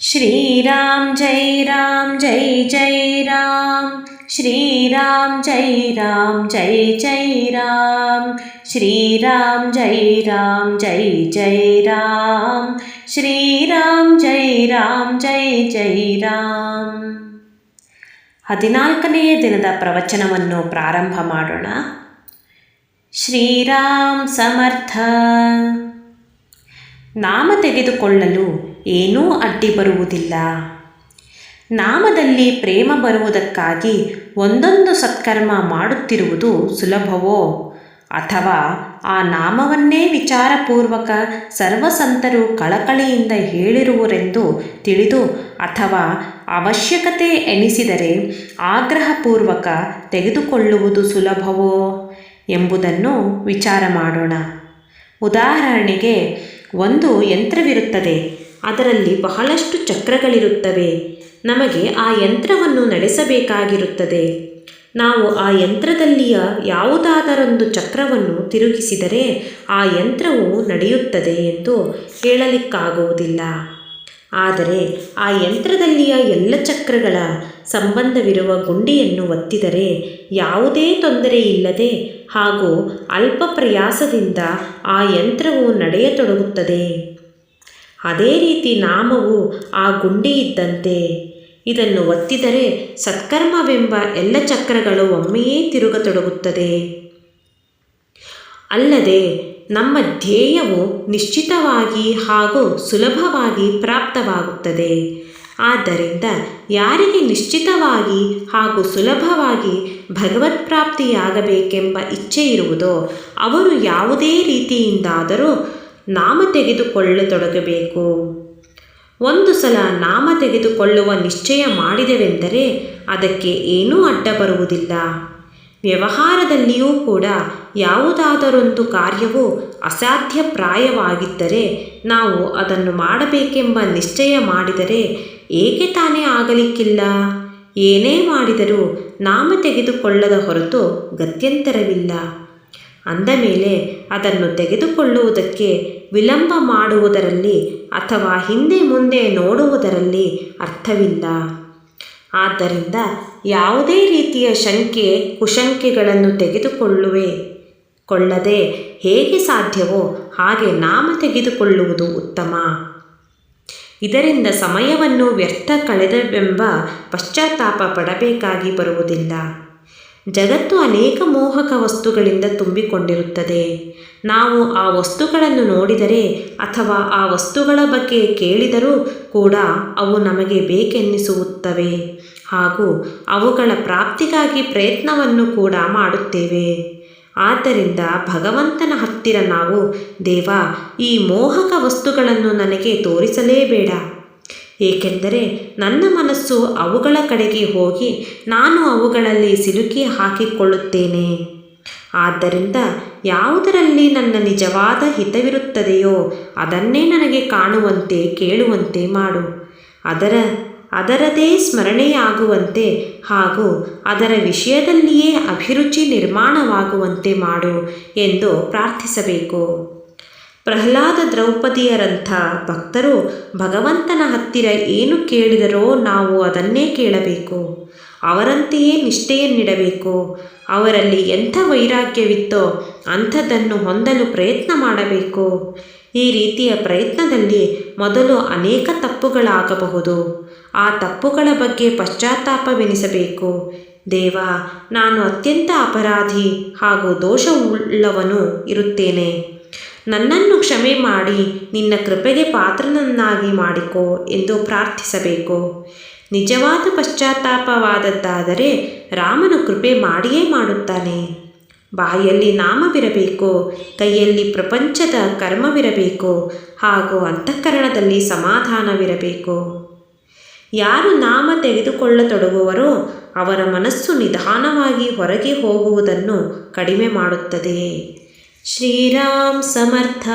श्रीराम जय राम जय जय राम श्रीराम जय राम जय जय राम श्रीराम जय राम जय जय राम श्रीराम जय राम जय जय ರಾಮ್ ಹದಿನಾಲ್ಕನೆಯ ದಿನದ ಪ್ರವಚನವನ್ನು ಪ್ರಾರಂಭ ಮಾಡೋಣ ಶ್ರೀರಾಮ್ ಸಮರ್ಥ ನಾಮ ತೆಗೆದುಕೊಳ್ಳಲು ಏನೂ ಅಡ್ಡಿ ಬರುವುದಿಲ್ಲ. ನಾಮದಲ್ಲಿ ಪ್ರೇಮ ಬರುವುದಕ್ಕಾಗಿ ಒಂದೊಂದು ಸತ್ಕರ್ಮ ಮಾಡುತ್ತಿರುವುದು ಸುಲಭವೋ? ಅಥವಾ ಆ ನಾಮವನ್ನೇ ವಿಚಾರಪೂರ್ವಕ ಸರ್ವಸಂತರು ಕಳಕಳಿಯಿಂದ ಹೇಳಿರುವರೆಂದು ತಿಳಿದು ಅಥವಾ ಅವಶ್ಯಕತೆ ಎನಿಸಿದರೆ ಆಗ್ರಹಪೂರ್ವಕ ತೆಗೆದುಕೊಳ್ಳುವುದು ಸುಲಭವೋ ಎಂಬುದನ್ನು ವಿಚಾರ ಮಾಡೋಣ. ಉದಾಹರಣೆಗೆ, ಒಂದು ಯಂತ್ರವಿರುತ್ತದೆ. ಅದರಲ್ಲಿ ಬಹಳಷ್ಟು ಚಕ್ರಗಳಿರುತ್ತವೆ. ನಮಗೆ ಆ ಯಂತ್ರವನ್ನು ನಡೆಸಬೇಕಾಗಿರುತ್ತದೆ. ನಾವು ಆ ಯಂತ್ರದಲ್ಲಿಯ ಯಾವುದಾದರೊಂದು ಚಕ್ರವನ್ನು ತಿರುಗಿಸಿದರೆ ಆ ಯಂತ್ರವು ನಡೆಯುತ್ತದೆ ಎಂದು ಹೇಳಲಿಕ್ಕಾಗುವುದಿಲ್ಲ. ಆದರೆ ಆ ಯಂತ್ರದಲ್ಲಿಯ ಎಲ್ಲ ಚಕ್ರಗಳ ಸಂಬಂಧವಿರುವ ಗುಂಡಿಯನ್ನು ಒತ್ತಿದರೆ ಯಾವುದೇ ತೊಂದರೆಯಿಲ್ಲದೆ ಹಾಗೂ ಅಲ್ಪ ಪ್ರಯಾಸದಿಂದ ಆ ಯಂತ್ರವು ನಡೆಯತೊಡಗುತ್ತದೆ. ಅದೇ ರೀತಿ ನಾಮವು ಆ ಗುಂಡಿ ಇದ್ದಂತೆ ಇದನ್ನು ಒತ್ತಿದರೆ ಸತ್ಕರ್ಮವೆಂಬ ಎಲ್ಲ ಚಕ್ರಗಳು ಒಮ್ಮೆಯೇ ತಿರುಗತೊಡಗುತ್ತದೆ. ಅಲ್ಲದೆ ನಮ್ಮ ಧ್ಯೇಯವು ನಿಶ್ಚಿತವಾಗಿ ಹಾಗೂ ಸುಲಭವಾಗಿ ಪ್ರಾಪ್ತವಾಗುತ್ತದೆ. ಆದ್ದರಿಂದ ಯಾರಿಗೆ ನಿಶ್ಚಿತವಾಗಿ ಹಾಗೂ ಸುಲಭವಾಗಿ ಭಗವತ್ ಪ್ರಾಪ್ತಿಯಾಗಬೇಕೆಂಬ ಇಚ್ಛೆ ಇರುವುದೋ, ಅವರು ಯಾವುದೇ ರೀತಿಯಿಂದಾದರೂ ನಾಮ ತೆಗೆದುಕೊಳ್ಳತೊಡಗಬೇಕು. ಒಂದು ಸಲ ನಾಮ ತೆಗೆದುಕೊಳ್ಳುವ ನಿಶ್ಚಯ ಮಾಡಿದೆವೆಂದರೆ ಅದಕ್ಕೆ ಏನೂ ಅಡ್ಡ ಬರುವುದಿಲ್ಲ. ವ್ಯವಹಾರದಲ್ಲಿಯೂ ಕೂಡ ಯಾವುದಾದರೊಂದು ಕಾರ್ಯವು ಅಸಾಧ್ಯಪ್ರಾಯವಾಗಿದ್ದರೆ ನಾವು ಅದನ್ನು ಮಾಡಬೇಕೆಂಬ ನಿಶ್ಚಯ ಮಾಡಿದರೆ ಏಕೆ ತಾನೇ ಆಗಲಿಕ್ಕಿಲ್ಲ? ಏನೇ ಮಾಡಿದರೂ ನಾಮ ತೆಗೆದುಕೊಳ್ಳದ ಹೊರತು ಗತ್ಯಂತರವಿಲ್ಲ. ಅಂದ ಮೇಲೆ ಅದನ್ನು ತೆಗೆದುಕೊಳ್ಳುವುದಕ್ಕೆ ವಿಳಂಬ ಮಾಡುವುದರಲ್ಲಿ ಅಥವಾ ಹಿಂದೆ ಮುಂದೆ ನೋಡುವುದರಲ್ಲಿ ಅರ್ಥವಿಲ್ಲ. ಆದ್ದರಿಂದ ಯಾವುದೇ ರೀತಿಯ ಶಂಕೆ, ಕುಶಂಕೆಗಳನ್ನು ತೆಗೆದುಕೊಳ್ಳುವೆ. ಕೊಳ್ಳದೆ ಹೇಗೆ ಸಾಧ್ಯವೋ ಹಾಗೆ ನಾಮ ತೆಗೆದುಕೊಳ್ಳುವುದು ಉತ್ತಮ. ಇದರಿಂದ ಸಮಯವನ್ನು ವ್ಯರ್ಥ ಕಳೆದವೆಂಬ ಪಶ್ಚಾತ್ತಾಪ ಪಡಬೇಕಾಗಿ ಬರುವುದಿಲ್ಲ. ಜಗತ್ತು ಅನೇಕ ಮೋಹಕ ವಸ್ತುಗಳಿಂದ ತುಂಬಿಕೊಂಡಿರುತ್ತದೆ. ನಾವು ಆ ವಸ್ತುಗಳನ್ನು ನೋಡಿದರೆ ಅಥವಾ ಆ ವಸ್ತುಗಳ ಬಗ್ಗೆ ಕೇಳಿದರೂ ಕೂಡ ಅವು ನಮಗೆ ಬೇಕೆನ್ನಿಸುತ್ತವೆ. ಹಾಗೂ ಅವುಗಳ ಪ್ರಾಪ್ತಿಗಾಗಿ ಪ್ರಯತ್ನವನ್ನು ಕೂಡ ಮಾಡುತ್ತೇವೆ. ಆದ್ದರಿಂದ ಭಗವಂತನ ಹತ್ತಿರ ನಾವು, ದೇವ, ಈ ಮೋಹಕ ವಸ್ತುಗಳನ್ನು ನನಗೆ ತೋರಿಸಲೇಬೇಡ ಏಕೆಂದರೆ ನನ್ನ ಮನಸ್ಸು ಅವುಗಳ ಕಡೆಗೆ ಹೋಗಿ ನಾನು ಅವುಗಳಲ್ಲಿ ಸಿಲುಕಿ ಹಾಕಿಕೊಳ್ಳುತ್ತೇನೆ. ಆದ್ದರಿಂದ ಯಾವುದರಲ್ಲಿ ನನ್ನ ನಿಜವಾದ ಹಿತವಿರುತ್ತದೆಯೋ ಅದನ್ನೇ ನನಗೆ ಕಾಣುವಂತೆ ಕೇಳುವಂತೆ ಮಾಡು. ಅದರ, ಅದರದೇ ಸ್ಮರಣೆಯಾಗುವಂತೆ ಹಾಗೂ ಅದರ ವಿಷಯದಲ್ಲಿಯೇ ಅಭಿರುಚಿ ನಿರ್ಮಾಣವಾಗುವಂತೆ ಮಾಡು ಎಂದು ಪ್ರಾರ್ಥಿಸಬೇಕು. ಪ್ರಹ್ಲಾದ ದ್ರೌಪದಿಯರಂಥ ಭಕ್ತರು ಭಗವಂತನ ಹತ್ತಿರ ಏನು ಕೇಳಿದರೋ ನಾವು ಅದನ್ನೇ ಕೇಳಬೇಕು. ಅವರಂತೆಯೇ ನಿಷ್ಠೆಯನ್ನಿಡಬೇಕು. ಅವರಲ್ಲಿ ಎಂಥ ವೈರಾಗ್ಯವಿತ್ತೋ ಅಂಥದ್ದನ್ನು ಹೊಂದಲು ಪ್ರಯತ್ನ ಮಾಡಬೇಕು. ಈ ರೀತಿಯ ಪ್ರಯತ್ನದಲ್ಲಿ ಮೊದಲು ಅನೇಕ ತಪ್ಪುಗಳಾಗಬಹುದು. ಆ ತಪ್ಪುಗಳ ಬಗ್ಗೆ ಪಶ್ಚಾತ್ತಾಪವೆನಿಸಬೇಕು. ದೇವ, ನಾನು ಅತ್ಯಂತ ಅಪರಾಧಿ ಹಾಗೂ ದೋಷವುಳ್ಳವನು ಇರುತ್ತೇನೆ. ನನ್ನನ್ನು ಕ್ಷಮೆ ಮಾಡಿ, ನಿನ್ನ ಕೃಪೆಗೆ ಪಾತ್ರನನ್ನಾಗಿ ಮಾಡಿಕೋ ಎಂದು ಪ್ರಾರ್ಥಿಸಬೇಕು. ನಿಜವಾದ ಪಶ್ಚಾತ್ತಾಪವಾದದ್ದಾದರೆ ರಾಮನು ಕೃಪೆ ಮಾಡಿಯೇ ಮಾಡುತ್ತಾನೆ. ಬಾಯಲ್ಲಿ ನಾಮವಿರಬೇಕು, ಕೈಯಲ್ಲಿ ಪ್ರಪಂಚದ ಕರ್ಮವಿರಬೇಕು ಹಾಗೂ ಅಂತಃಕರಣದಲ್ಲಿ ಸಮಾಧಾನವಿರಬೇಕು. ಯಾರು ನಾಮ ತೆಗೆದುಕೊಳ್ಳತೊಡಗುವರೋ ಅವರ ಮನಸ್ಸು ನಿಧಾನವಾಗಿ ಹೊರಗೆ ಹೋಗುವುದನ್ನು ಕಡಿಮೆ ಮಾಡುತ್ತದೆ. ಶ್ರೀರಾಮ್ ಸಮರ್ಥ